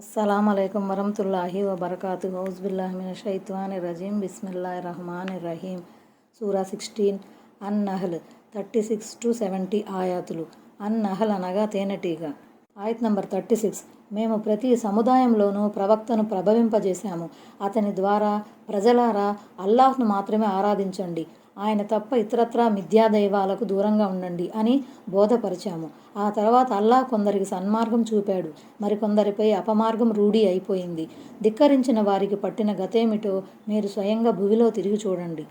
అస్సలం అయికం వరహతుల్లాహి వబర్కాతు హౌజ్బిల్లాహిమిన షైత్వాని రజీం బిస్మిల్లా రహమాన్ రహీం సూరా సిక్స్టీన్. అన్ నహల్ థర్టీ సిక్స్ టు సెవెంటీ ఆయాతులు. అన్ నహల్ అనగా తేనెటీగ. ఆయత్ నంబర్ థర్టీ సిక్స్. మేము ప్రతి సముదాయంలోనూ ప్రవక్తను ప్రభవింపజేశాము. అతని ద్వారా ప్రజలారా అల్లాహ్ను మాత్రమే ఆరాధించండి. ఆయన తప్ప ఇతరత్రా మిథ్యా దైవాలకు దూరంగా ఉండండి అని బోధపరిచాము. ఆ తర్వాత అల్లాహ్ కొందరికి సన్మార్గం చూపాడు. మరికొందరిపై అపమార్గం రూఢీ అయిపోయింది. ధిక్కరించిన వారికి పట్టిన గతేమిటో మీరు స్వయంగా భువిలో తిరిగి చూడండి.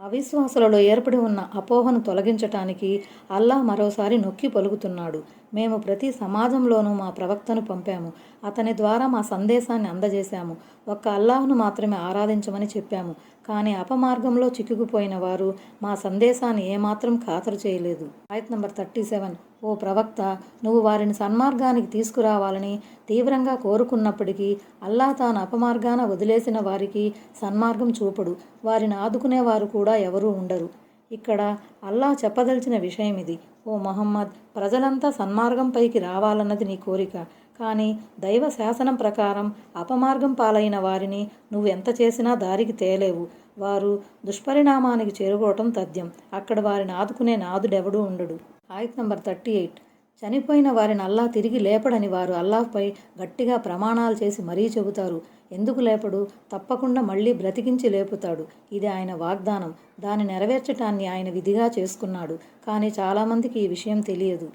అవిశ్వాసులలో ఏర్పడి ఉన్న అపోహను తొలగించటానికి అల్లాహ్ మరోసారి నొక్కి పలుకుతున్నాడు. మేము ప్రతి సమాజంలోనూ మా ప్రవక్తను పంపాము. అతని ద్వారా మా సందేశాన్ని అందజేశాము. ఒక్క అల్లాహ్ను మాత్రమే ఆరాధించమని చెప్పాము. కానీ అపమార్గంలో చిక్కుకుపోయిన వారు మా సందేశాన్ని ఏమాత్రం ఖాతరు చేయలేదు. ఆయత్ నంబర్ థర్టీ సెవెన్. ఓ ప్రవక్త నువ్వు వారిని సన్మార్గానికి తీసుకురావాలని తీవ్రంగా కోరుకున్నప్పటికీ అల్లా తాను అపమార్గాన వదిలేసిన వారికి సన్మార్గం చూపడు. వారిని ఆదుకునేవారు కూడా ఎవరూ ఉండరు. ఇక్కడ అల్లా చెప్పదలిచిన విషయం ఇది. ఓ మహమ్మద్ ప్రజలంతా సన్మార్గంపైకి రావాలన్నది నీ కోరిక. కానీ దైవ శాసనం ప్రకారం అపమార్గం పాలైన వారిని నువ్వు ఎంత చేసినా దారికి తేలేవు. వారు దుష్పరిణామానికి చేరుకోవటం తథ్యం. అక్కడ వారిని ఆదుకునే నాదుడెవడూ ఉండడు. ఆయత్ నంబర్ థర్టీ ఎయిట్. చనిపోయిన వారిని అల్లా తిరిగి లేపడని వారు అల్లాహ్పై గట్టిగా ప్రమాణాలు చేసి మరీ చెబుతారు. ఎందుకు లేపడు? తప్పకుండా మళ్ళీ బ్రతికించి లేపుతాడు. ఇది ఆయన వాగ్దానం. దాన్ని నెరవేర్చటాన్ని ఆయన విధిగా చేసుకున్నాడు. కానీ చాలామందికి ఈ విషయం తెలియదు.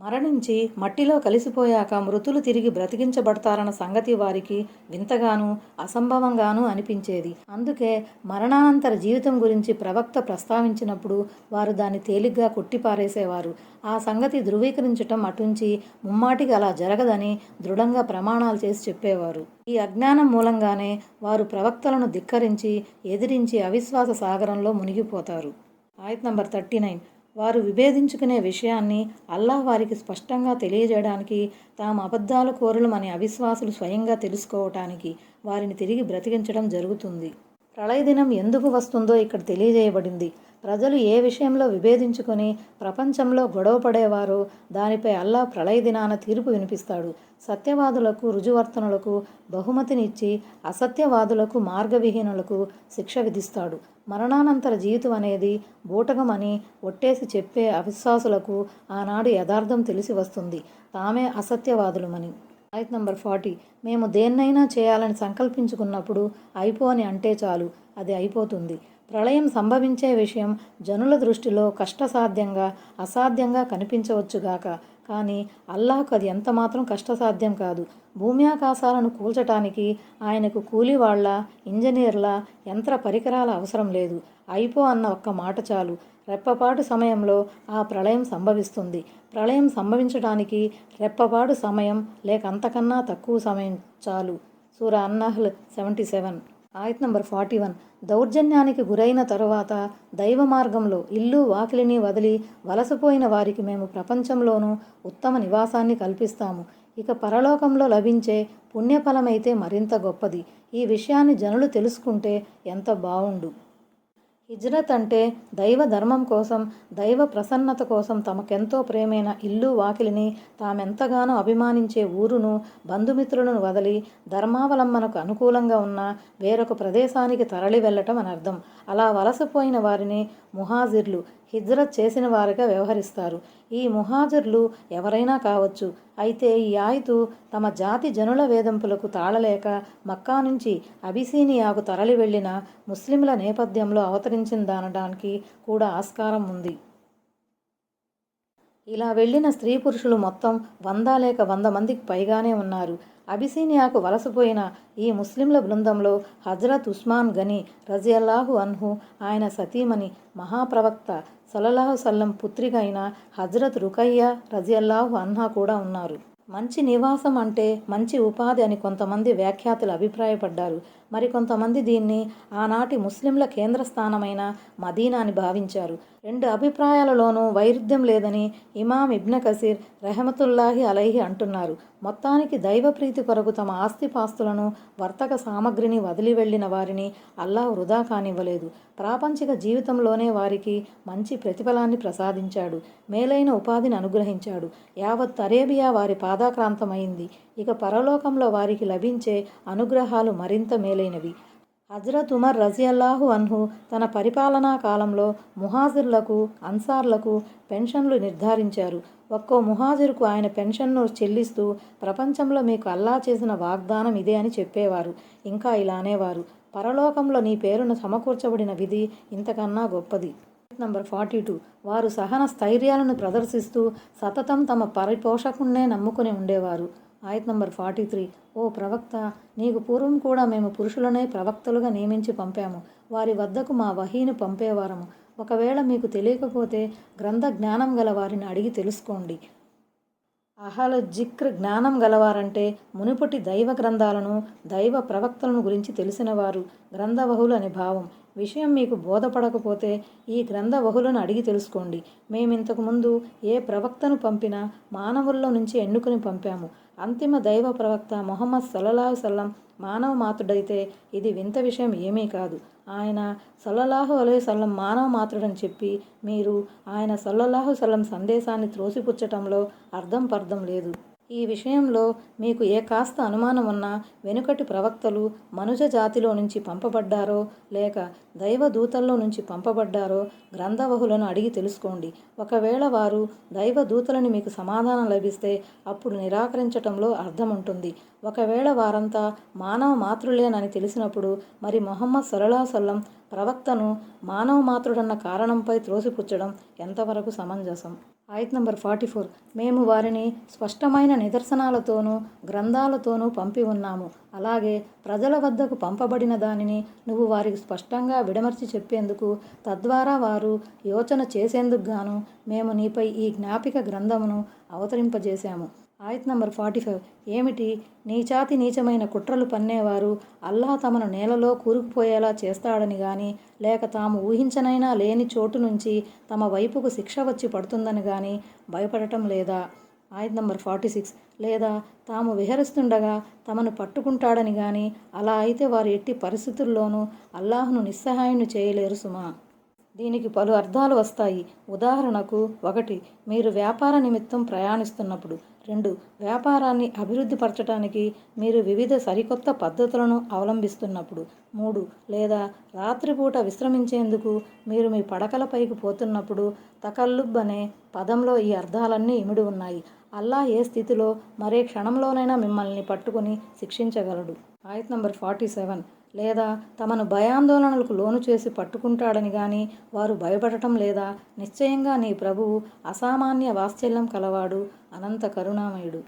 మరణించి మట్టిలో కలిసిపోయాక మృతులు తిరిగి బ్రతికించబడతారన్న సంగతి వారికి వింతగాను అసంభవంగానూ అనిపించేది. అందుకే మరణానంతర జీవితం గురించి ప్రవక్త ప్రస్తావించినప్పుడు వారు దాన్ని తేలిగ్గా కొట్టిపారేసేవారు. ఆ సంగతి ధృవీకరించటం అటుంచి ముమ్మాటికి అలా జరగదని దృఢంగా ప్రమాణాలు చేసి చెప్పేవారు. ఈ అజ్ఞానం మూలంగానే వారు ప్రవక్తలను ధిక్కరించి ఎదిరించి అవిశ్వాస సాగరంలో మునిగిపోతారు. ఆయత్ నంబర్ థర్టీ నైన్. వారు విభేదించుకునే విషయాన్ని అల్లాహ్ వారికి స్పష్టంగా తెలియజేయడానికి తాము అబద్ధాల కోరులమని అవిశ్వాసులు స్వయంగా తెలుసుకోవటానికి వారిని తిరిగి బ్రతికించడం జరుగుతుంది. ప్రళయ దినం ఎందుకు వస్తుందో ఇక్కడ తెలియజేయబడింది. ప్రజలు ఏ విషయంలో విభేదించుకొని ప్రపంచంలో గొడవపడేవారు దానిపై అల్లా ప్రళయ దినాన తీర్పు వినిపిస్తాడు. సత్యవాదులకు రుజువర్తనులకు బహుమతినిచ్చి అసత్యవాదులకు మార్గవిహీనులకు శిక్ష విధిస్తాడు. మరణానంతర జీవితం అనేది బూటకమని ఒట్టేసి చెప్పే అవిశ్వాసులకు ఆనాడు యథార్థం తెలిసి వస్తుంది. తామే అసత్యవాదులమని. ఆయత్ నంబర్ ఫార్టీ. మేము దేన్నైనా చేయాలని సంకల్పించుకున్నప్పుడు అయిపోని అంటే చాలు. అది అయిపోతుంది. ప్రళయం సంభవించే విషయం జనుల దృష్టిలో కష్టసాధ్యంగా అసాధ్యంగా కనిపించవచ్చుగాక కానీ అల్లాహకు అది ఎంతమాత్రం కష్టసాధ్యం కాదు. భూమి ఆకాశాలను కూల్చటానికి ఆయనకు కూలి వాళ్ళ ఇంజనీర్ల యంత్ర పరికరాల అవసరం లేదు. అయిపో అన్న ఒక్క మాట చాలు. రెప్పపాటు సమయంలో ఆ ప్రళయం సంభవిస్తుంది. ప్రళయం సంభవించడానికి రెప్పపాటు సమయం లేక అంతకన్నా తక్కువ సమయం చాలు. సూర అన్నహల్ సెవెంటీ సెవెన్. ఆయత్ నంబర్ ఫార్టీ వన్. దౌర్జన్యానికి గురైన తరువాత దైవ మార్గంలో ఇల్లు వాకిలిని వదిలి వలసపోయిన వారికి మేము ప్రపంచంలోనూ ఉత్తమ నివాసాన్ని కల్పిస్తాము. ఇక పరలోకంలో లభించే పుణ్యఫలమైతే మరింత గొప్పది. ఈ విషయాన్ని జనులు తెలుసుకుంటే ఎంత బావుండు. హిజ్రత్ అంటే దైవ ధర్మం కోసం దైవ ప్రసన్నత కోసం తమకెంతో ప్రేమైన ఇల్లు వాకిలిని తామెంతగానో అభిమానించే ఊరును బంధుమిత్రులను వదిలి ధర్మావలంబనకు అనుకూలంగా ఉన్న వేరొక ప్రదేశానికి తరలి వెళ్ళటం అని అర్థం అలా వలసపోయిన వారిని ముహాజిర్లు హిజ్రత్ చేసిన వారిగా వ్యవహరిస్తారు. ఈ ముహాజర్లు ఎవరైనా కావచ్చు. అయితే ఈ ఆయుతు తమ జాతి జనుల వేధింపులకు తాళలేక మక్కా నుంచి అబిసీనియాకు తరలి వెళ్ళిన ముస్లింల నేపథ్యంలో అవతరించిందనడానికి కూడా ఆస్కారం ఉంది. ఇలా వెళ్ళిన స్త్రీ పురుషులు మొత్తం వంద లేక వంద మందికి పైగానే ఉన్నారు. అబిసీనియాకు వలసపోయిన ఈ ముస్లింల బృందంలో హజరత్ ఉస్మాన్ గని రజియల్లాహు అన్హు ఆయన సతీమణి మహాప్రవక్త సలలాహు సల్లం పుత్రిక అయిన హజరత్ రుకయ్య రజియల్లాహు అన్హా కూడా ఉన్నారు. మంచి నివాసం అంటే మంచి ఉపాధి అని కొంతమంది వ్యాఖ్యాతులు అభిప్రాయపడ్డారు. మరికొంతమంది దీన్ని ఆనాటి ముస్లింల కేంద్రస్థానమైన మదీనాని భావించారు. రెండు అభిప్రాయాలలోనూ వైరుధ్యం లేదని ఇమాం ఇబ్న కసీర్ రెహమతుల్లాహి అలైహి అంటున్నారు. మొత్తానికి దైవప్రీతి కొరకు తమ ఆస్తిపాస్తులను వర్తక సామగ్రిని వదిలి వెళ్ళిన వారిని అల్లాహ్ వృధా కానివ్వలేదు. ప్రాపంచిక జీవితంలోనే వారికి మంచి ప్రతిఫలాన్ని ప్రసాదించాడు. మేలైన ఉపాధిని అనుగ్రహించాడు. యావత్ అరేబియా వారి పాదాక్రాంతమైంది. ఇక పరలోకంలో వారికి లభించే అనుగ్రహాలు మరింత మేలైనవి. హజ్రత్ ఉమర్ రజియల్లాహు అన్హు తన పరిపాలనా కాలంలో ముహాజిర్లకు అన్సార్లకు పెన్షన్లు నిర్ధారించారు. ఒక్కో ముహాజిర్కు ఆయన పెన్షన్ను చెల్లిస్తూ ప్రపంచంలో మీకు అల్లా చేసిన వాగ్దానం ఇదే అని చెప్పేవారు. ఇంకా ఇలానేవారు పరలోకంలో నీ పేరును సమకూర్చబడిన విధి ఇంతకన్నా గొప్పది. Number forty two. వారు సహన స్థైర్యాలను ప్రదర్శిస్తూ సతతం తమ పరిపోషకుణ్ణే నమ్ముకుని ఉండేవారు. ఆయత్ నంబర్ ఫార్టీ త్రీ. ఓ ప్రవక్త నీకు పూర్వం కూడా మేము పురుషులనే ప్రవక్తలుగా నియమించి పంపాము. వారి వద్దకు మా వహీని పంపేవారము. ఒకవేళ మీకు తెలియకపోతే గ్రంథ జ్ఞానం గల వారిని అడిగి తెలుసుకోండి. అహల జిక్ర్ జ్ఞానం గలవారంటే మునుపటి దైవ గ్రంథాలను దైవ ప్రవక్తలను గురించి తెలిసినవారు గ్రంథవహులు అని భావం. విషయం మీకు బోధపడకపోతే ఈ గ్రంథ బహులను అడిగి తెలుసుకోండి. మేమింతకుముందు ఏ ప్రవక్తను పంపినా మానవుల్లో నుంచి ఎన్నుకుని పంపాము. అంతిమ దైవ ప్రవక్త మొహమ్మద్ సల్లల్లాహు సల్లం మానవ మాతృడైతే ఇది వింత విషయం ఏమీ కాదు. ఆయన సల్లల్లాహు అలై సల్లం మానవ మాతృడని చెప్పి మీరు ఆయన సల్లల్లాహు సల్లం సందేశాన్ని త్రోసిపుచ్చటంలో అర్థం పర్థం లేదు. ఈ విషయంలో మీకు ఏ కాస్త అనుమానం ఉన్నా వెనుకటి ప్రవక్తలు మనుజ జాతిలో నుంచి పంపబడ్డారో లేక దైవ దూతల్లో నుంచి పంపబడ్డారో గ్రంథవహులను అడిగి తెలుసుకోండి. ఒకవేళ వారు దైవదూతలని మీకు సమాధానం లభిస్తే అప్పుడు నిరాకరించటంలో అర్థం ఉంటుంది ఒకవేళ వారంతా మానవ మాతృలేనని తెలిసినప్పుడు మరి మొహమ్మద్ సరళా ప్రవక్తను మానవ మాతృడన్న కారణంపై త్రోసిపుచ్చడం ఎంతవరకు సమంజసం? ఆయత్ నంబర్ ఫార్టీ ఫోర్. మేము వారిని స్పష్టమైన నిదర్శనాలతోనూ గ్రంథాలతోనూ పంపి ఉన్నాము. అలాగే ప్రజల వద్దకు పంపబడిన దానిని నువ్వు వారికి స్పష్టంగా విడమర్చి చెప్పేందుకు తద్వారా వారు యోచన చేసేందుకు గాను మేము నీపై ఈ జ్ఞాపిక గ్రంథమును అవతరింపజేశాము. ఆయత్ నంబర్ ఫార్టీ ఫైవ్. ఏమిటి? నీచాతి నీచమైన కుట్రలు పన్నేవారు. అల్లాహ్ తమను నేలలో కూరుకుపోయేలా చేస్తాడని గాని లేక తాము ఊహించనైనా లేని చోటు నుంచి తమ వైపుకు శిక్ష వచ్చి పడుతుందని గాని భయపడటం లేదా? ఆయత్ నంబర్ ఫార్టీ సిక్స్. లేదా తాము విహరిస్తుండగా తమను పట్టుకుంటాడని గాని అలా అయితే వారు ఎట్టి పరిస్థితుల్లోనూ అల్లాహ్ను నిస్సహాయుని చేయలేరు సుమా. దీనికి పలు అర్థాలు వస్తాయి. ఉదాహరణకు ఒకటి మీరు వ్యాపార నిమిత్తం ప్రయాణిస్తున్నప్పుడు. రెండు వ్యాపారాన్ని అభివృద్ధి పరచడానికి మీరు వివిధ సరికొత్త పద్ధతులను అవలంబిస్తున్నప్పుడు. మూడు లేదా రాత్రిపూట విశ్రమించేందుకు మీరు మీ పడకలపైకి పోతున్నప్పుడు తకల్లుబ్ అనే పదంలో ఈ అర్థాలన్నీ ఇమిడి ఉన్నాయి. అల్లా ఏ స్థితిలో మరే క్షణంలోనైనా మిమ్మల్ని పట్టుకుని శిక్షించగలడు. ఆయత్ నంబర్ ఫార్టీ సెవెన్. లేదా తమను భయాందోళనలకు లోను చేసి పట్టుకుంటాడని గాని వారు భయపడటం లేదా నిశ్చయంగా నీ ప్రభువు అసామాన్య వాత్సల్యం కలవాడు అనంత కరుణామయుడు.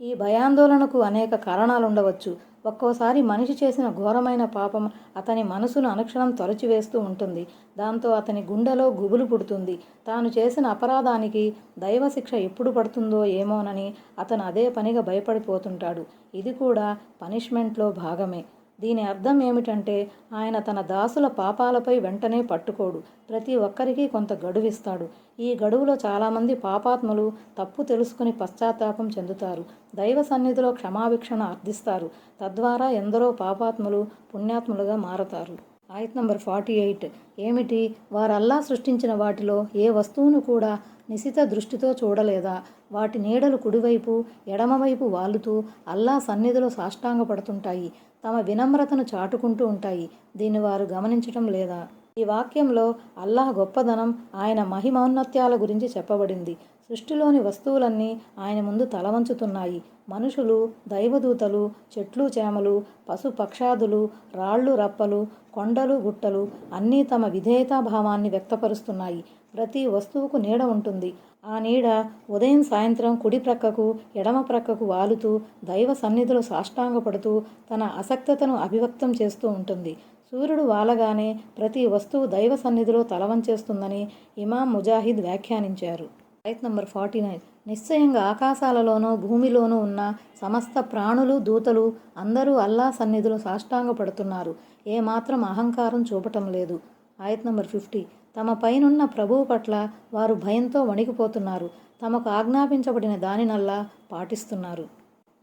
ఈ భయాందోళనకు అనేక కారణాలుండవచ్చు. ఒక్కోసారి మనిషి చేసిన ఘోరమైన పాపం అతని మనసును అనుక్షణం తొలచివేస్తూ ఉంటుంది. దాంతో అతని గుండెలో గుబులు పుడుతుంది. తాను చేసిన అపరాధానికి దైవశిక్ష ఎప్పుడు పడుతుందో ఏమోనని అతను అదే పనిగా భయపడిపోతుంటాడు. ఇది కూడా పనిష్మెంట్లో భాగమే. దీని అర్థం ఏమిటంటే ఆయన తన దాసుల పాపాలపై వెంటనే పట్టుకోడు. ప్రతి ఒక్కరికి కొంత గడువిస్తాడు ఈ గడువులో చాలామంది పాపాత్ములు తప్పు తెలుసుకుని పశ్చాత్తాపం చెందుతారు. దైవ సన్నిధిలో క్షమాభిక్షణ అర్థిస్తారు. తద్వారా ఎందరో పాపాత్ములు పుణ్యాత్ములుగా మారతారు. ఆయత్ నంబర్ ఫార్టీ ఎయిట్. ఏమిటి? వారల్లా సృష్టించిన వాటిలో ఏ వస్తువును కూడా నిశిత దృష్టితో చూడలేదా? వాటి నీడలు కుడివైపు ఎడమవైపు వాలుతూ అల్లా సన్నిధిలో సాష్టాంగపడుతుంటాయి. తమ వినమ్రతను చాటుకుంటూ ఉంటాయి. దీన్ని వారు గమనించటం లేదా? ఈ వాక్యంలో అల్లాహ్ గొప్పదనం ఆయన మహిమౌన్నత్యాల గురించి చెప్పబడింది. సృష్టిలోని వస్తువులన్నీ ఆయన ముందు తలవంచుతున్నాయి. మనుషులు దైవదూతలు చెట్లు చేమలు పశు పక్షాదులు రాళ్ళు రప్పలు కొండలు గుట్టలు అన్నీ తమ విధేయతాభావాన్ని వ్యక్తపరుస్తున్నాయి. ప్రతి వస్తువుకు నీడ ఉంటుంది. ఆ నీడ ఉదయం సాయంత్రం కుడి ప్రక్కకు ఎడమ ప్రక్కకు వాలుతూ దైవ సన్నిధిలో సాష్టాంగపడుతూ తన అసక్తతను అభివ్యక్తం చేస్తూ ఉంటుంది. సూర్యుడు వాలగానే ప్రతి వస్తువు దైవ సన్నిధిలో తలవంచేస్తుందని ఇమాం ముజాహిద్ వ్యాఖ్యానించారు. Right number forty nine. నిశ్చయంగా ఆకాశాలలోనూ భూమిలోనూ ఉన్న సమస్త ప్రాణులు దూతలు అందరూ అల్లా సన్నిధిలో సాష్టాంగపడుతున్నారు. ఏమాత్రం అహంకారం చూపటం లేదు. ఆయత్ నంబర్ ఫిఫ్టీ. తమ పైనున్న ప్రభువు పట్ల వారు భయంతో వణికిపోతున్నారు. తమకు ఆజ్ఞాపించబడిన దానినల్లా పాటిస్తున్నారు.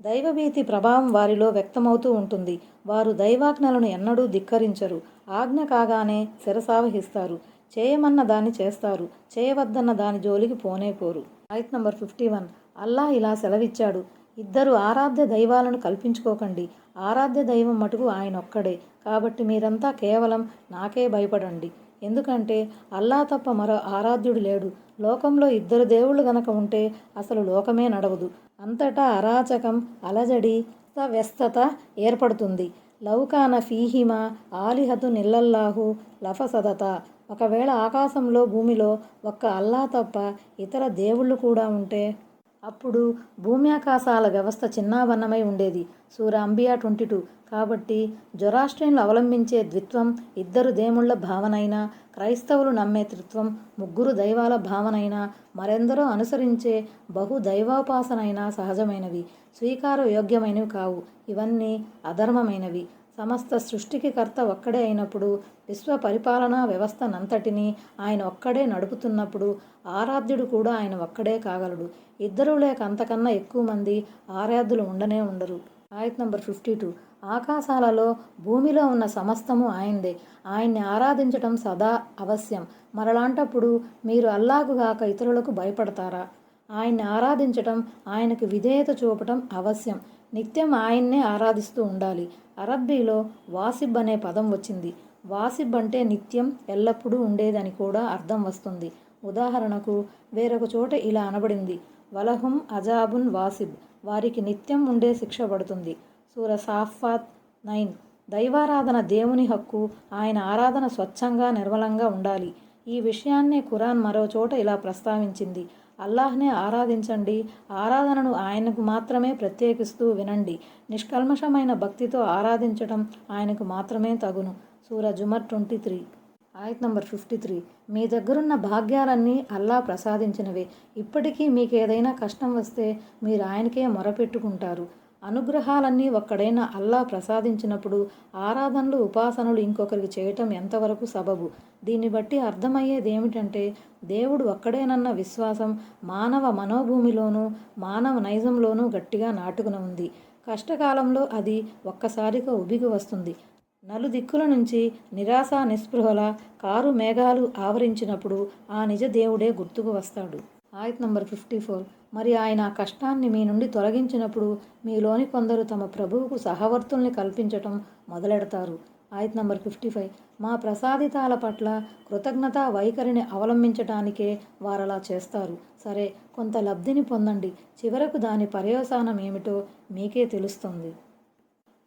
దైవభీతి ప్రభావం వారిలో వ్యక్తమవుతూ ఉంటుంది. వారు దైవాజ్ఞలను ఎన్నడూ ధిక్కరించరు. ఆజ్ఞ కాగానే శిరసావహిస్తారు. చేయమన్న దాన్ని చేస్తారు. చేయవద్దన్న దాని జోలికి పోనే పోరు. ఆయత్ నంబర్ ఫిఫ్టీ వన్. అల్లా ఇలా సెలవిచ్చాడు. ఇద్దరు ఆరాధ్య దైవాలను కల్పించుకోకండి. ఆరాధ్య దైవం మటుకు ఆయన ఒక్కడే కాబట్టి మీరంతా కేవలం నాకే భయపడండి. ఎందుకంటే అల్లా తప్ప మరో ఆరాధ్యుడు లేడు. లోకంలో ఇద్దరు దేవుళ్ళు గనక ఉంటే అసలు లోకమే నడవదు. అంతటా అరాచకం అలజడి వ్యస్తత ఏర్పడుతుంది. లౌకాన ఫీహిమ ఆలిహతు నిల్లల్లాహు లఫసదత. ఒకవేళ ఆకాశంలో భూమిలో ఒక్క అల్లా తప్ప ఇతర దేవుళ్ళు కూడా ఉంటే అప్పుడు భూమి ఆకాశాల వ్యవస్థ చిన్నాభన్నమై ఉండేది. సూర అంబియా ట్వంటీ టూ. కాబట్టి జొరాస్ట్రియన్లు అవలంబించే ద్విత్వం ఇద్దరు దేవుళ్ళ భావనైనా క్రైస్తవులు నమ్మే త్రిత్వం ముగ్గురు దైవాల భావనైనా మరెందరో అనుసరించే బహు దైవోపాసనైనా సహజమైనవి. స్వీకార యోగ్యమైనవి కావు. ఇవన్నీ అధర్మమైనవి. సమస్త సృష్టికి కర్త ఒక్కడే అయినప్పుడు విశ్వ పరిపాలనా వ్యవస్థనంతటినీ ఆయన ఒక్కడే నడుపుతున్నప్పుడు ఆరాధ్యుడు కూడా ఆయన ఒక్కడే కాగలడు. ఇద్దరు లేక అంతకన్నా ఎక్కువ మంది ఆరాధ్యులు ఉండనే ఉండరు. ఆయత్ నంబర్ ఫిఫ్టీ టూ. ఆకాశాలలో భూమిలో ఉన్న సమస్తము ఆయనదే. ఆయన్ని ఆరాధించటం సదా అవశ్యం. మరలాంటప్పుడు మీరు అల్లాగుగాక ఇతరులకు భయపడతారా? ఆయన్ని ఆరాధించటం ఆయనకు విధేయత చూపటం అవశ్యం. నిత్యం ఆయన్నే ఆరాధిస్తూ ఉండాలి. అరబ్బీలో వాసిబ్ అనే పదం వచ్చింది. వాసిబ్ అంటే నిత్యం ఎల్లప్పుడూ ఉండేదని కూడా అర్థం వస్తుంది. ఉదాహరణకు వేరొక చోట ఇలా అనబడింది. వలహుం అజాబున్ వాసిబ్. వారికి నిత్యం ఉండే శిక్ష పడుతుంది. సూర సాఫాత్ నైన్. దైవారాధన దేవుని హక్కు ఆయన ఆరాధన స్వచ్ఛంగా నిర్మలంగా ఉండాలి. ఈ విషయాన్నే ఖురాన్ మరో చోట ఇలా ప్రస్తావించింది. అల్లాహ్నే ఆరాధించండి. ఆరాధనను ఆయనకు మాత్రమే ప్రత్యేకిస్తూ వినండి. నిష్కల్మషమైన భక్తితో ఆరాధించటం ఆయనకు మాత్రమే తగును. సూర జుమర్ ట్వంటీ త్రీ. ఆయత్ నంబర్ ఫిఫ్టీ త్రీ. మీ దగ్గరున్న భాగ్యాలన్నీ అల్లా ప్రసాదించినవే. ఇప్పటికీ మీకు ఏదైనా కష్టం వస్తే మీరు ఆయనకే మొరపెట్టుకుంటారు. అనుగ్రహాలన్నీ ఒక్కడైనా అల్లా ప్రసాదించినప్పుడు ఆరాధనలు ఉపాసనలు ఇంకొకరికి చేయటం ఎంతవరకు సబబు? దీన్ని బట్టి అర్థమయ్యేది ఏమిటంటే దేవుడు ఒక్కడేనన్న విశ్వాసం మానవ మనోభూమిలోనూ మానవ నైజంలోనూ గట్టిగా నాటుకుని ఉంది. కష్టకాలంలో అది ఒక్కసారిగా ఉబిగి వస్తుంది. నలుదిక్కుల నుంచి నిరాశ నిస్పృహల కారు మేఘాలు ఆవరించినప్పుడు ఆ నిజ దేవుడే గుర్తుకు వస్తాడు. ఆయత్ నంబర్ ఫిఫ్టీ ఫోర్. మరి ఆయన కష్టాన్ని మీ నుండి తొలగించినప్పుడు మీలోని కొందరు తమ ప్రభువుకు సహవర్తుల్ని కల్పించటం మొదలెడతారు. ఆయత్ నంబర్ ఫిఫ్టీ ఫైవ్. మా ప్రసాదితాల పట్ల కృతజ్ఞత వైఖరిని అవలంబించటానికే వారలా చేస్తారు. సరే కొంత లబ్ధిని పొందండి. చివరకు దాని పర్యవసానం ఏమిటో మీకే తెలుస్తుంది.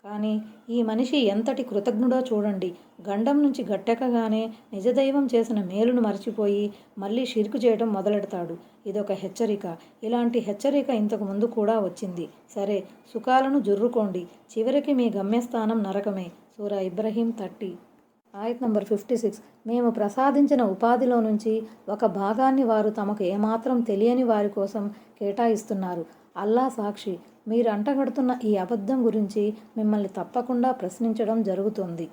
కానీ ఈ మనిషి ఎంతటి కృతజ్ఞుడో చూడండి. గండం నుంచి గట్టెక్కగానే నిజదైవం చేసిన మేలును మర్చిపోయి మళ్ళీ షిర్కు చేయడం మొదలెడతాడు. ఇదొక హెచ్చరిక. ఇలాంటి హెచ్చరిక ఇంతకు ముందు కూడా వచ్చింది. సరే సుఖాలను జుర్రుకోండి. చివరికి మీ గమ్యస్థానం నరకమే. సూరా ఇబ్రహీం థర్టీ. ఆయత్ నంబర్ ఫిఫ్టీ సిక్స్. మేము ప్రసాదించిన ఉపాధిలో నుంచి ఒక భాగాన్ని వారు తమకు ఏమాత్రం తెలియని వారి కోసం కేటాయిస్తున్నారు. అల్లా సాక్షి మీరు అంటగడుతున్న ఈ అబద్ధం గురించి మిమ్మల్ని తప్పకుండా ప్రశ్నించడం జరుగుతుంది.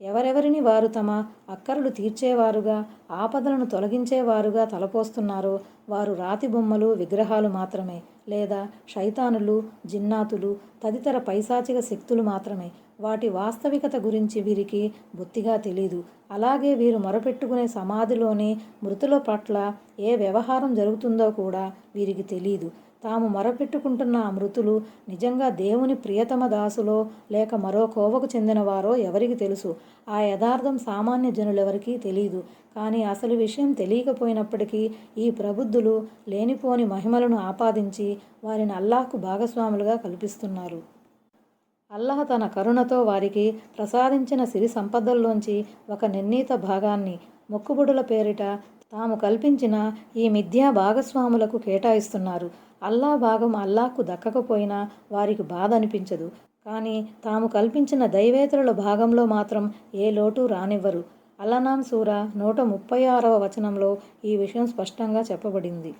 ఎవరెవరిని వారు తమ అక్కరలు తీర్చేవారుగా ఆపదలను తొలగించేవారుగా తలపోస్తున్నారో వారు రాతి బొమ్మలు విగ్రహాలు మాత్రమే లేదా శైతానులు జిన్నాతులు తదితర పైశాచిక శక్తులు మాత్రమే. వాటి వాస్తవికత గురించి వీరికి బొత్తిగా తెలీదు. అలాగే వీరు మొరపెట్టుకునే సమాధిలోని మృతుల పట్ల ఏ వ్యవహారం జరుగుతుందో కూడా వీరికి తెలీదు. తాము మొరపెట్టుకుంటున్న ఆ మృతులు నిజంగా దేవుని ప్రియతమ దాసులో లేక మరో కోవకు చెందినవారో ఎవరికి తెలుసు? ఆ యథార్థం సామాన్య జనులెవరికీ తెలియదు కానీ అసలు విషయం తెలియకపోయినప్పటికీ ఈ ప్రబుద్ధులు లేనిపోని మహిమలను ఆపాదించి వారిని అల్లాహ్కు భాగస్వాములుగా కల్పిస్తున్నారు. అల్లాహ్ తన కరుణతో వారికి ప్రసాదించిన సిరి సంపదల్లోంచి ఒక నిర్ణీత భాగాన్ని మొక్కుబడుల పేరిట తాము కల్పించిన ఈ మిథ్యా భాగస్వాములకు కేటాయిస్తున్నారు. అల్లా భాగం అల్లాహ్కు దక్కకపోయినా వారికి బాధ అనిపించదు. కానీ తాము కల్పించిన దైవేతరుల భాగంలో మాత్రం ఏ లోటు రానివ్వరు. అల్లనాం సూర నూట ముప్పై ఆరవ వచనంలో ఈ విషయం స్పష్టంగా చెప్పబడింది.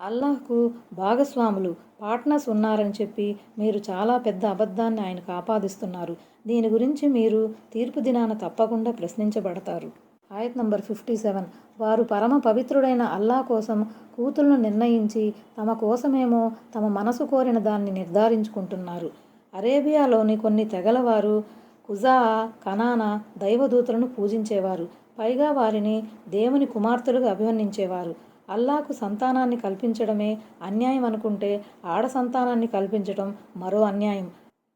అల్లాహ్కు భాగస్వాములు పార్ట్నర్స్ ఉన్నారని చెప్పి మీరు చాలా పెద్ద అబద్ధాన్ని ఆయనకు ఆపాదిస్తున్నారు దీని గురించి మీరు తీర్పు దినాన తప్పకుండా ప్రశ్నించబడతారు. ఆయత్ నంబర్ ఫిఫ్టీ సెవెన్. వారు పరమ పవిత్రుడైన అల్లా కోసం కూతులను నిర్ణయించి తమ కోసమేమో తమ మనసు కోరిన దాన్ని నిర్ధారించుకుంటున్నారు. అరేబియాలోని కొన్ని తెగలవారు కుజా కనానా దైవదూతలను పూజించేవారు. పైగా వారిని దేవుని కుమార్తెలుగా అభివర్ణించేవారు. అల్లాకు సంతానాన్ని కల్పించడమే అన్యాయం అనుకుంటే ఆడ సంతానాన్ని కల్పించడం మరో అన్యాయం.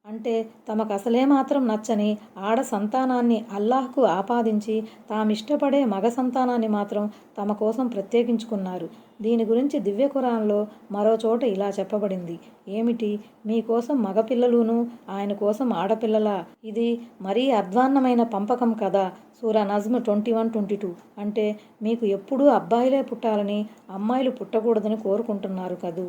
అంటే తమకు అసలే మాత్రం నచ్చని ఆడ సంతానాన్ని అల్లాహ్కు ఆపాదించి తామిష్టపడే మగ సంతానాన్ని మాత్రం తమ కోసం ప్రత్యేకించుకున్నారు. దీని గురించి దివ్య కురాన్లో మరో చోట ఇలా చెప్పబడింది. ఏమిటి? మీకోసం మగపిల్లలును ఆయన కోసం ఆడపిల్లలా? ఇది మరీ అధ్వాన్నమైన పంపకం కదా. సూరా నజ్మ్ ట్వంటీ వన్ ట్వంటీ టూ. అంటే మీకు ఎప్పుడూ అబ్బాయిలే పుట్టాలని అమ్మాయిలు పుట్టకూడదని కోరుకుంటున్నారు కదూ?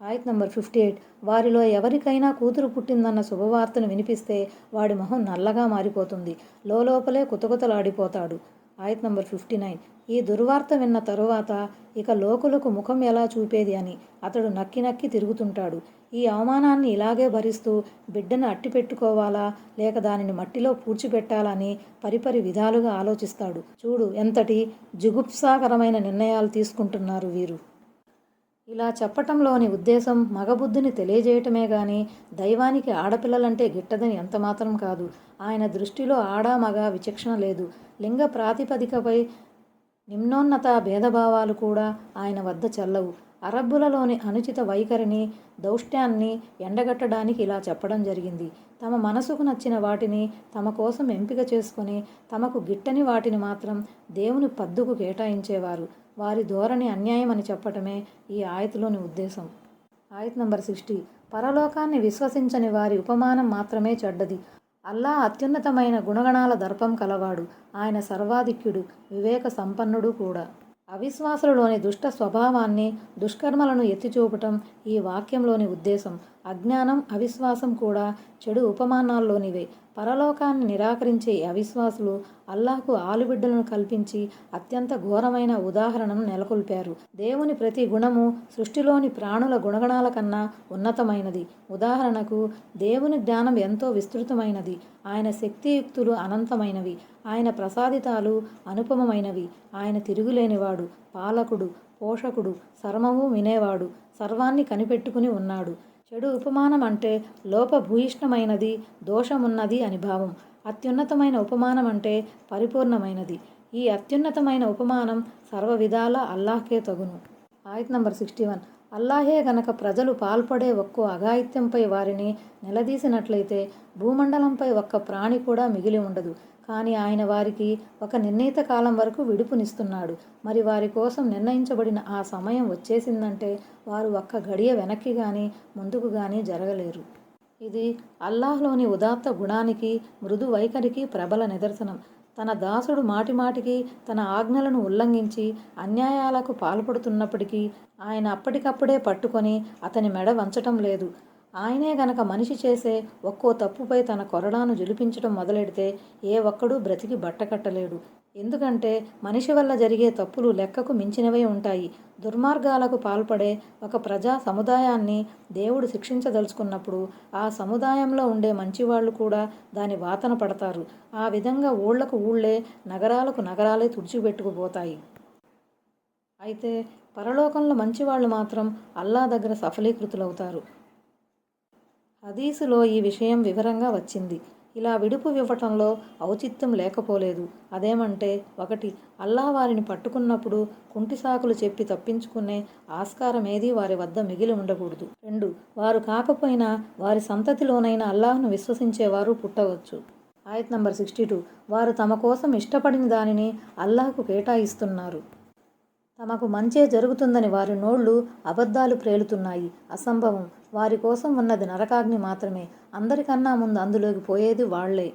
ఆయత్ నంబర్ ఫిఫ్టీ ఎయిట్. వారిలో ఎవరికైనా కూతురు పుట్టిందన్న శుభవార్తను వినిపిస్తే వాడి మొహం నల్లగా మారిపోతుంది. లోపలే కుతకుతలాడిపోతాడు ఆయత్ నంబర్ ఫిఫ్టీ నైన్. ఈ దుర్వార్త విన్న తరువాత ఇక లోకులకు ముఖం ఎలా చూపేది అని అతడు నక్కి నక్కి తిరుగుతుంటాడు. ఈ అవమానాన్ని ఇలాగే భరిస్తూ బిడ్డను అట్టి పెట్టుకోవాలా? లేక దానిని మట్టిలో పూడ్చిపెట్టాలని పరిపరి విధాలుగా ఆలోచిస్తాడు. చూడు ఎంతటి జుగుప్సాకరమైన నిర్ణయాలు తీసుకుంటున్నారు వీరు. ఇలా చెప్పటంలోని ఉద్దేశం మగబుద్ధిని తెలియజేయటమే గాని దైవానికి ఆడపిల్లలంటే గిట్టదని ఎంతమాత్రం కాదు. ఆయన దృష్టిలో ఆడా మగ విచక్షణ లేదు. లింగ ప్రాతిపదికపై నిమ్నోన్నత భేదభావాలు కూడా ఆయన వద్ద చల్లవు. అరబ్బులలోని అనుచిత వైఖరిని దౌష్ట్యాన్ని ఎండగట్టడానికి ఇలా చెప్పడం జరిగింది. తమ మనసుకు నచ్చిన వాటిని తమ కోసం ఎంపిక చేసుకొని తమకు గిట్టని వాటిని మాత్రం దేవుని పద్దుకు కేటాయించేవారు. వారి ధోరణి అన్యాయం అని చెప్పటమే ఈ ఆయతలోని ఉద్దేశం. ఆయత్ నంబర్ సిక్స్టీ. పరలోకాన్ని విశ్వసించని వారి ఉపమానం మాత్రమే చెడ్డది. అల్లా అత్యున్నతమైన గుణగణాల దర్పం కలవాడు. ఆయన సర్వాధిక్యుడు వివేక సంపన్నుడు కూడా. అవిశ్వాసులలోని దుష్ట స్వభావాన్ని దుష్కర్మలను ఎత్తిచూపటం ఈ వాక్యంలోని ఉద్దేశం. అజ్ఞానం అవిశ్వాసం కూడా చెడు ఉపమానాల్లోనివే. పరలోకాన్ని నిరాకరించే అవిశ్వాసులు అల్లాహకు ఆలుబిడ్డలను కల్పించి అత్యంత ఘోరమైన ఉదాహరణను నెలకొల్పారు. దేవుని ప్రతి గుణము సృష్టిలోని ప్రాణుల గుణగణాల కన్నా ఉన్నతమైనది. ఉదాహరణకు దేవుని జ్ఞానం ఎంతో విస్తృతమైనది. ఆయన శక్తియుక్తులు అనంతమైనవి. ఆయన ప్రసాదితాలు అనుపమమైనవి. ఆయన తిరుగులేనివాడు పాలకుడు పోషకుడు సర్వము వినేవాడు సర్వాన్ని కనిపెట్టుకుని ఉన్నాడు. చెడు ఉపమానం అంటే లోపభూయిష్టమైనది దోషమున్నది అని భావం. అత్యున్నతమైన ఉపమానం అంటే పరిపూర్ణమైనది. ఈ అత్యున్నతమైన ఉపమానం సర్వ విధాల అల్లాహ్కే తగును. ఆయత్ నంబర్ సిక్స్టీ వన్. అల్లాహే గనక ప్రజలు పాల్పడే ఒక్కో అఘాయిత్యంపై వారిని నిలదీసినట్లయితే భూమండలంపై ఒక్క ప్రాణి కూడా మిగిలి ఉండదు. కానీ ఆయన వారికి ఒక నిర్ణీత కాలం వరకు విడుపునిస్తున్నాడు. మరి వారి కోసం నిర్ణయించబడిన ఆ సమయం వచ్చేసిందంటే వారు ఒక్క గడియ వెనక్కి కానీ ముందుకు కానీ జరగలేరు. ఇది అల్లాహ్లోని ఉదాత్త గుణానికి మృదు వైఖరికి ప్రబల నిదర్శనం. తన దాసుడు మాటిమాటికి తన ఆజ్ఞలను ఉల్లంఘించి అన్యాయాలకు పాల్పడుతున్నప్పటికీ ఆయన అప్పటికప్పుడే పట్టుకొని అతని మెడ వంచటం లేదు. ఆయనే గనక మనిషి చేసే ఒక్కో తప్పుపై తన కొరడాను జులిపించడం మొదలెడితే ఏ ఒక్కడూ బ్రతికి బట్టకట్టలేడు. ఎందుకంటే మనిషి వల్ల జరిగే తప్పులు లెక్కకు మించినవే ఉంటాయి. దుర్మార్గాలకు పాల్పడే ఒక ప్రజా సముదాయాన్ని దేవుడు శిక్షించదలుచుకున్నప్పుడు ఆ సముదాయంలో ఉండే మంచివాళ్ళు కూడా దాని వాతన పడతారు. ఆ విధంగా ఊళ్ళకు ఊళ్ళే నగరాలకు నగరాలే తుడిచిపెట్టుకుపోతాయి. అయితే పరలోకంలో మంచివాళ్ళు మాత్రం అల్లా దగ్గర సఫలీకృతులవుతారు. హదీసులో ఈ విషయం వివరంగా వచ్చింది. ఇలా విడుపు ఇవ్వటంలో ఔచిత్యం లేకపోలేదు. అదేమంటే ఒకటి అల్లా వారిని పట్టుకున్నప్పుడు కుంటి సాకులు చెప్పి తప్పించుకునే ఆస్కారం ఏది వారి వద్ద మిగిలి ఉండకూడదు. రెండు వారు కాకపోయినా వారి సంతతిలోనైనా అల్లాహ్ను విశ్వసించేవారు పుట్టవచ్చు. ఆయత్ నంబర్ సిక్స్టీ టూ వారు తమ కోసం ఇష్టపడిన దానిని అల్లాహకు కేటాయిస్తున్నారు. తమకు మంచే జరుగుతుందని వారి నోళ్ళు అబద్ధాలు ప్రేలుతున్నాయి. అసంభవం. వారి కోసం ఉన్నది నరకాగ్ని మాత్రమే. అందరికన్నా ముందు అందులోకి పోయేది వాళ్ళే.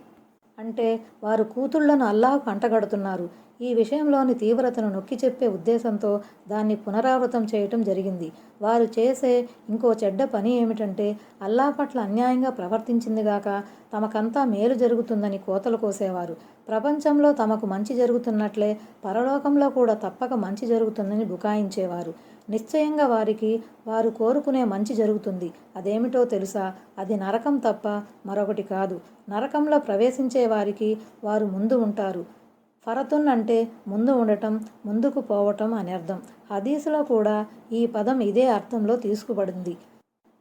అంటే వారు కూతుళ్ళను అల్లాహకు అంటగడుతున్నారు. ఈ విషయంలోని తీవ్రతను నొక్కి చెప్పే ఉద్దేశంతో దాన్ని పునరావృతం చేయటం జరిగింది. వారు చేసే ఇంకో చెడ్డ పని ఏమిటంటే అల్లా పట్ల అన్యాయంగా ప్రవర్తించిందిగాక తమకంతా మేలు జరుగుతుందని కోతలు కోసేవారు. ప్రపంచంలో తమకు మంచి జరుగుతున్నట్లే పరలోకంలో కూడా తప్పక మంచి జరుగుతుందని బుకాయించేవారు. నిశ్చయంగా వారికి వారు కోరుకునే మంచి జరుగుతుంది. అదేమిటో తెలుసా? అది నరకం తప్ప మరొకటి కాదు. నరకంలో ప్రవేశించే వారికి వారు ముందు ఉంటారు. ఫరతున్ అంటే ముందు ఉండటం ముందుకు పోవటం అని అర్థం. హదీసులో కూడా ఈ పదం ఇదే అర్థంలో తీసుకుబడింది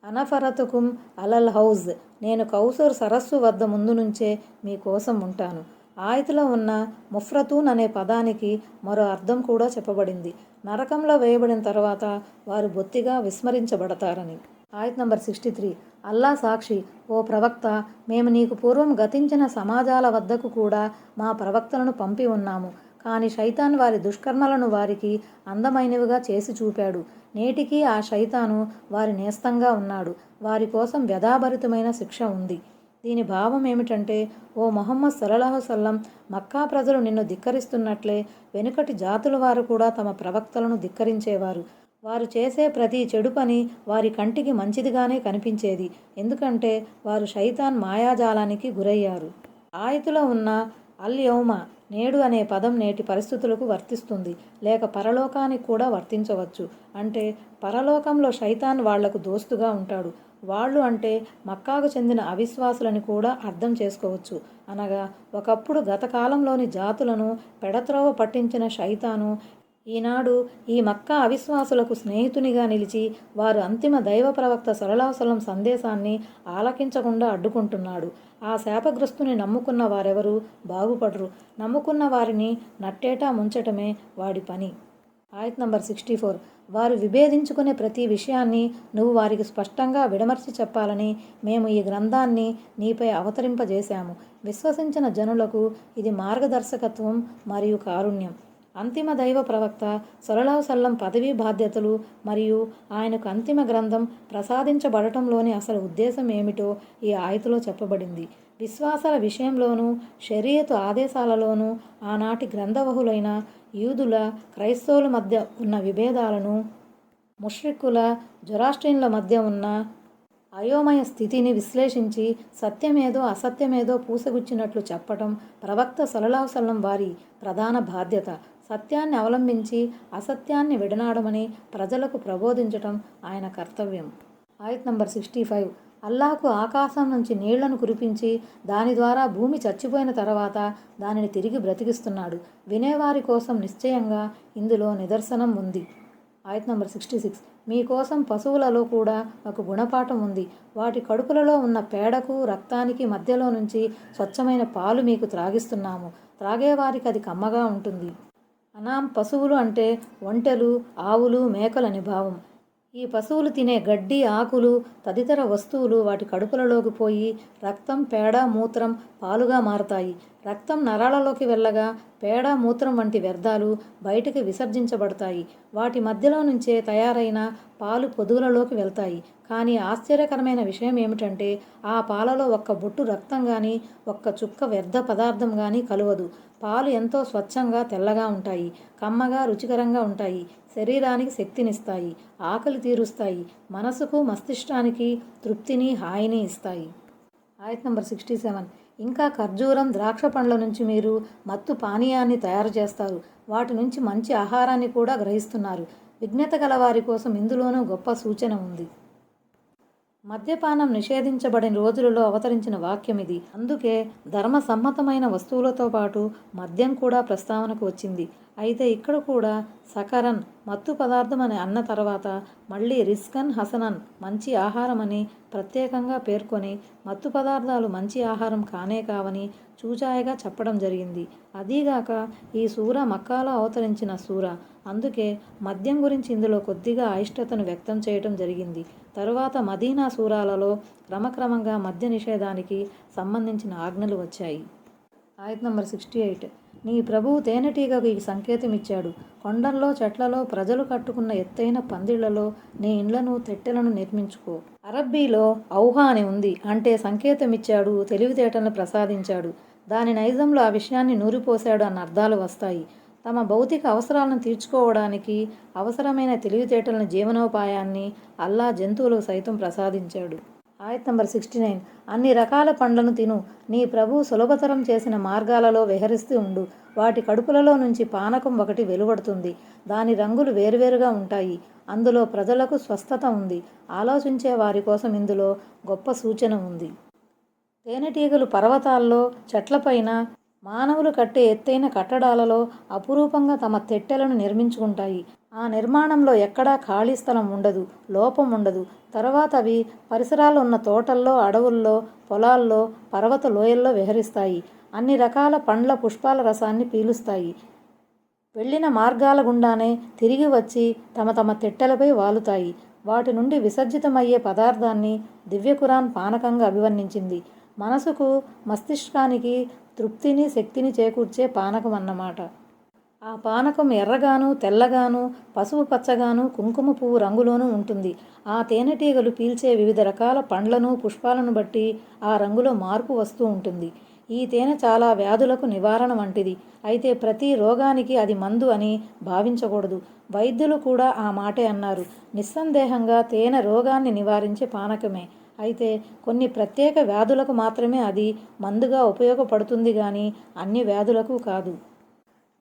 అనఫరతుకుం అలల్ హౌజ్. నేను కౌసూర్ సరస్సు వద్ద ముందు నుంచే మీకోసం ఉంటాను. ఆయతలో ఉన్న ముఫ్రతూన్ అనే పదానికి మరో అర్థం కూడా చెప్పబడింది. నరకంలో వేయబడిన తర్వాత వారు బొత్తిగా విస్మరించబడతారని. ఆయత్ నంబర్ సిక్స్టీ త్రీ. అల్లా సాక్షి ఓ ప్రవక్త మేము నీకు పూర్వం గతించిన సమాజాల వద్దకు కూడా మా ప్రవక్తలను పంపి ఉన్నాము. కానీ శైతాన్ వారి దుష్కర్మలను వారికి అందమైనవిగా చేసి చూపాడు. నేటికి ఆ శైతాను వారి నేస్తంగా ఉన్నాడు. వారి కోసం వ్యధాభరితమైన శిక్ష ఉంది. దీని భావం ఏమిటంటే ఓ మొహమ్మద్ సల్లల్లాహు సల్లం మక్కా ప్రజలు నిన్ను ధిక్కరిస్తున్నట్లే వెనుకటి జాతుల వారు కూడా తమ ప్రవక్తలను ధిక్కరించేవారు. వారు చేసే ప్రతి చెడు పని వారి కంటికి మంచిదిగానే కనిపించేది. ఎందుకంటే వారు శైతాన్ మాయాజాలానికి గురయ్యారు. ఆయతులో ఉన్న అల్యౌమ నేడు అనే పదం నేటి పరిస్థితులకు వర్తిస్తుంది. లేక పరలోకానికి కూడా వర్తించవచ్చు. అంటే పరలోకంలో శైతాన్ వాళ్ళకు దోస్తుగా ఉంటాడు. వాళ్ళు అంటే మక్కాకు చెందిన అవిశ్వాసులని కూడా అర్థం చేసుకోవచ్చు. అనగా ఒకప్పుడు గతకాలంలోని జాతులను పెడత్రోవ పట్టించిన శైతాను ఈనాడు ఈ మక్క అవిశ్వాసులకు స్నేహితునిగా నిలిచి వారు అంతిమ దైవ ప్రవక్త సరళాసలం సందేశాన్ని ఆలకించకుండా అడ్డుకుంటున్నాడు. ఆ శాపగ్రస్తుని నమ్ముకున్న వారెవరు? బాగుపడరు. నమ్ముకున్న వారిని నట్టేటా ముంచటమే వాడి పని. ఆయత్ నంబర్ సిక్స్టీ ఫోర్. వారు విభేదించుకునే ప్రతి విషయాన్ని నువ్వు వారికి స్పష్టంగా విడమర్చి చెప్పాలని మేము ఈ గ్రంథాన్ని నీపై అవతరింపజేశాము. విశ్వసించిన జనులకు ఇది మార్గదర్శకత్వం మరియు కారుణ్యం. అంతిమ దైవ ప్రవక్త సొలలావు సల్లం పదవీ బాధ్యతలు మరియు ఆయనకు అంతిమ గ్రంథం ప్రసాదించబడటంలోని అసలు ఉద్దేశం ఏమిటో ఈ ఆయతలో చెప్పబడింది. విశ్వాసాల విషయంలోనూ షరియతు ఆదేశాలలోనూ ఆనాటి గ్రంథవహులైన యూదుల క్రైస్తవుల మధ్య ఉన్న విభేదాలను ముష్రిక్కుల జొరాస్ట్రీన్ల మధ్య ఉన్న అయోమయ స్థితిని విశ్లేషించి సత్యమేదో అసత్యమేదో పూసగుచ్చినట్లు చెప్పటం ప్రవక్త సలలావసల్లం వారి ప్రధాన బాధ్యత. సత్యాన్ని అవలంబించి అసత్యాన్ని విడనాడమని ప్రజలకు ప్రబోధించటం ఆయన కర్తవ్యం. ఆయత్ నంబర్ సిక్స్టీ ఫైవ్. అల్లాహకు ఆకాశం నుంచి నీళ్ళను కురిపించి దాని ద్వారా భూమి చచ్చిపోయిన తర్వాత దానిని తిరిగి బ్రతికిస్తున్నాడు. వినేవారి కోసం నిశ్చయంగా ఇందులో నిదర్శనం ఉంది. ఆయత్ నంబర్ సిక్స్టీ సిక్స్. మీకోసం పశువులలో కూడా ఒక గుణపాఠం ఉంది. వాటి కడుపులలో ఉన్న పేడకు రక్తానికి మధ్యలో నుంచి స్వచ్ఛమైన పాలు మీకు త్రాగిస్తున్నాము. త్రాగేవారికి అది కమ్మగా ఉంటుంది. అనాం పశువులు అంటే ఒంటెలు ఆవులు మేకలని భావం. ఈ పశువులు తినే గడ్డి ఆకులు తదితర వస్తువులు వాటి కడుపులలోకి పోయి రక్తం పేడ మూత్రం పాలుగా మారతాయి. రక్తం నరాలలోకి వెళ్ళగా పేడ మూత్రం వంటి వ్యర్థాలు బయటికి విసర్జించబడతాయి. వాటి మధ్యలో నుంచే తయారైన పాలు పొదుగులలోకి వెళ్తాయి. కానీ ఆశ్చర్యకరమైన విషయం ఏమిటంటే ఆ పాలలో ఒక్క బొట్టు రక్తం కానీ ఒక్క చుక్క వ్యర్థ పదార్థం కానీ కలవదు. పాలు ఎంతో స్వచ్ఛంగా తెల్లగా ఉంటాయి. కమ్మగా రుచికరంగా ఉంటాయి. శరీరానికి శక్తినిస్తాయి. ఆకలి తీరుస్తాయి. మనసుకు మస్తిష్కానికి తృప్తిని హాయిని ఇస్తాయి. ఆయత్ నంబర్ సిక్స్టీ సెవెన్. ఇంకా ఖర్జూరం ద్రాక్ష పండ్ల నుంచి మీరు మత్తు పానీయాన్ని తయారు చేస్తారు. వాటి నుంచి మంచి ఆహారాన్ని కూడా గ్రహిస్తున్నారు. విజ్ఞత గల వారి కోసం ఇందులోనూ గొప్ప సూచన ఉంది. మద్యపానం నిషేధించబడిన రోజులలో అవతరించిన వాక్యం ఇది. అందుకే ధర్మ సమ్మతమైన వస్తువులతో పాటు మద్యం కూడా ప్రస్తావనకు వచ్చింది. అయితే ఇక్కడ కూడా సకరన్ మత్తు పదార్థం అని అన్న తర్వాత మళ్ళీ రిస్కన్ హసనన్ మంచి ఆహారం అని ప్రత్యేకంగా పేర్కొని మత్తు పదార్థాలు మంచి ఆహారం కానే కావని చూచాయగా చెప్పడం జరిగింది. అదీగాక ఈ సూర మక్కాలో అవతరించిన సూర. అందుకే మద్యం గురించి ఇందులో కొద్దిగా అయిష్టతను వ్యక్తం చేయటం జరిగింది. తరువాత మదీనా సూరాలలో క్రమక్రమంగా మద్య నిషేధానికి సంబంధించిన ఆజ్ఞలు వచ్చాయి. ఆయత్ నంబర్ సిక్స్టీ ఎయిట్. నీ ప్రభువు తేనెటీగకు ఈ సంకేతం ఇచ్చాడు కొండల్లో చెట్లలో ప్రజలు కట్టుకున్న ఎత్తైన పందిళ్ళలో నీ ఇండ్లను తెట్టెలను నిర్మించుకో. అరబ్బీలో ఔహా అని ఉంది. అంటే సంకేతం ఇచ్చాడు తెలివితేటలను ప్రసాదించాడు. దాని నైజంలో ఆ విషయాన్ని నూరిపోశాడు అన్న అర్థాలు వస్తాయి. తమ భౌతిక అవసరాలను తీర్చుకోవడానికి అవసరమైన తెలివితేటలను జీవనోపాయాన్ని అల్లా జంతువులకు సైతం ప్రసాదించాడు. ఆయత్ నంబర్ సిక్స్టీ నైన్. అన్ని రకాల పండ్లను తిను. నీ ప్రభు సులభతరం చేసిన మార్గాలలో విహరిస్తూ ఉండు. వాటి కడుపులలో నుంచి పానకం ఒకటి వెలువడుతుంది. దాని రంగులు వేరువేరుగా ఉంటాయి. అందులో ప్రజలకు స్వస్థత ఉంది. ఆలోచించే వారి కోసం ఇందులో గొప్ప సూచన ఉంది. తేనెటీగలు పర్వతాల్లో చెట్లపైన మానవులు కట్టే ఎత్తైన కట్టడాలలో అపురూపంగా తమ తెట్టెలను నిర్మించుకుంటాయి. ఆ నిర్మాణంలో ఎక్కడా ఖాళీ స్థలం ఉండదు లోపం ఉండదు. తర్వాత అవి పరిసరాలు ఉన్న తోటల్లో అడవుల్లో పొలాల్లో పర్వత లోయల్లో విహరిస్తాయి. అన్ని రకాల పండ్ల పుష్పాల రసాన్ని పీలుస్తాయి. వెళ్ళిన మార్గాల గుండానే తిరిగి వచ్చి తమ తమ తెట్టెలపై వాలుతాయి. వాటి నుండి విసర్జితమయ్యే పదార్థాన్ని దివ్యకురాన్ పానకంగా అభివర్ణించింది. మనసుకు మస్తిష్కానికి తృప్తిని శక్తిని చేకూర్చే పానకం అన్నమాట. ఆ పానకం ఎర్రగాను తెల్లగాను పసుపు పచ్చగాను కుంకుమ పువ్వు రంగులోనూ ఉంటుంది. ఆ తేనెటీగలు పీల్చే వివిధ రకాల పండ్లను పుష్పాలను బట్టి ఆ రంగులో మార్పు వస్తూ ఉంటుంది. ఈ తేనె చాలా వ్యాధులకు నివారణ వంటిది. అయితే ప్రతి రోగానికి అది మందు అని భావించకూడదు. వైద్యులు కూడా ఆ మాటే అన్నారు. నిస్సందేహంగా తేనె రోగాన్ని నివారించే పానకమే. అయితే కొన్ని ప్రత్యేక వ్యాధులకు మాత్రమే అది మందుగా ఉపయోగపడుతుంది కానీ అన్ని వ్యాధులకు కాదు.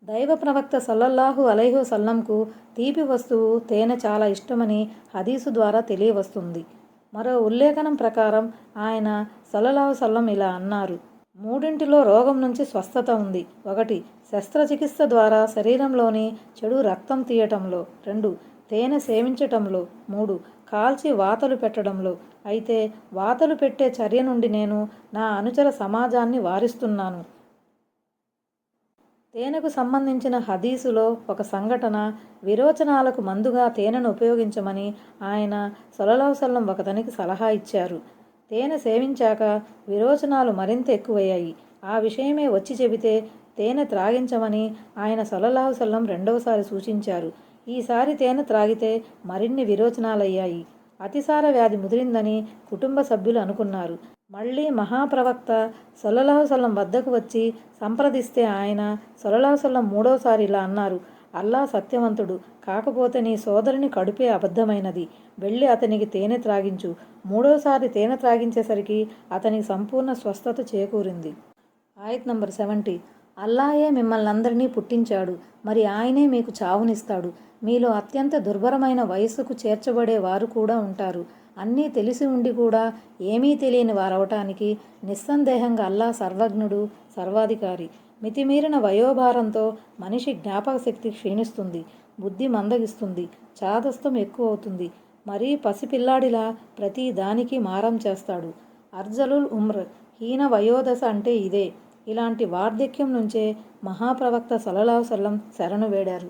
దైవ ప్రవక్త సల్లల్లాహు అలైహు సల్లంకు తీపి వస్తువు తేనె చాలా ఇష్టమని హదీసు ద్వారా తెలియవస్తుంది. మరో ఉల్లేఖనం ప్రకారం ఆయన సల్లల్లాహు సల్లం ఇలా అన్నారు. మూడింటిలో రోగం నుంచి స్వస్థత ఉంది. ఒకటి శస్త్రచికిత్స ద్వారా శరీరంలోని చెడు రక్తం తీయటంలో. రెండు తేనె సేవించటంలో. మూడు కాల్చి వాతలు పెట్టడంలో. అయితే వాతలు పెట్టే చర్య నుండి నేను నా అనుచర సమాజాన్ని వారిస్తున్నాను. తేనెకు సంబంధించిన హదీసులో ఒక సంఘటన విరోచనాలకు మందుగా తేనెను ఉపయోగించమని ఆయన సొలలవసల్లం ఒకతనికి సలహా ఇచ్చారు. తేనె సేవించాక విరోచనాలు మరింత ఎక్కువయ్యాయి. ఆ విషయమే వచ్చి చెబితే తేనె త్రాగించమని ఆయన సొలలాహుసల్లం రెండవసారి సూచించారు. ఈసారి తేనె త్రాగితే మరిన్ని విరోచనాలయ్యాయి. అతిసార వ్యాధి ముదిరిందని కుటుంబ సభ్యులు అనుకున్నారు. మళ్ళీ మహాప్రవక్త సొల్లలాహుసల్లం వద్దకు వచ్చి సంప్రదిస్తే ఆయన సొల్లలాహుసల్లం మూడోసారి ఇలా అన్నారు అల్లా సత్యవంతుడు కాకపోతే నీ సోదరుని కడుపే అబద్ధమైనది. వెళ్ళి అతనికి తేనె త్రాగించు. మూడోసారి తేనె త్రాగించేసరికి అతనికి సంపూర్ణ స్వస్థత చేకూరింది. ఆయత్ నంబర్ సెవెంటీ. అల్లాయే మిమ్మల్ని అందరినీ పుట్టించాడు. మరి ఆయనే మీకు చావునిస్తాడు. మీలో అత్యంత దుర్భరమైన వయస్సుకు చేర్చబడే వారు కూడా ఉంటారు. అన్నీ తెలిసి ఉండి కూడా ఏమీ తెలియని వారవటానికి నిస్సందేహంగా అల్లా సర్వజ్ఞుడు సర్వాధికారి. మితిమీరిన వయోభారంతో మనిషి జ్ఞాపక శక్తి క్షీణిస్తుంది బుద్ధి మందగిస్తుంది చాదస్తం ఎక్కువ అవుతుంది మరీ పసిపిల్లాడిలా ప్రతి దానికి మారం చేస్తాడు. అర్జలుల్ ఉమ్ర్ హీన వయోదశ అంటే ఇదే. ఇలాంటి వార్ధక్యం నుంచే మహాప్రవక్త సలలావసలం శరణు వేడారు.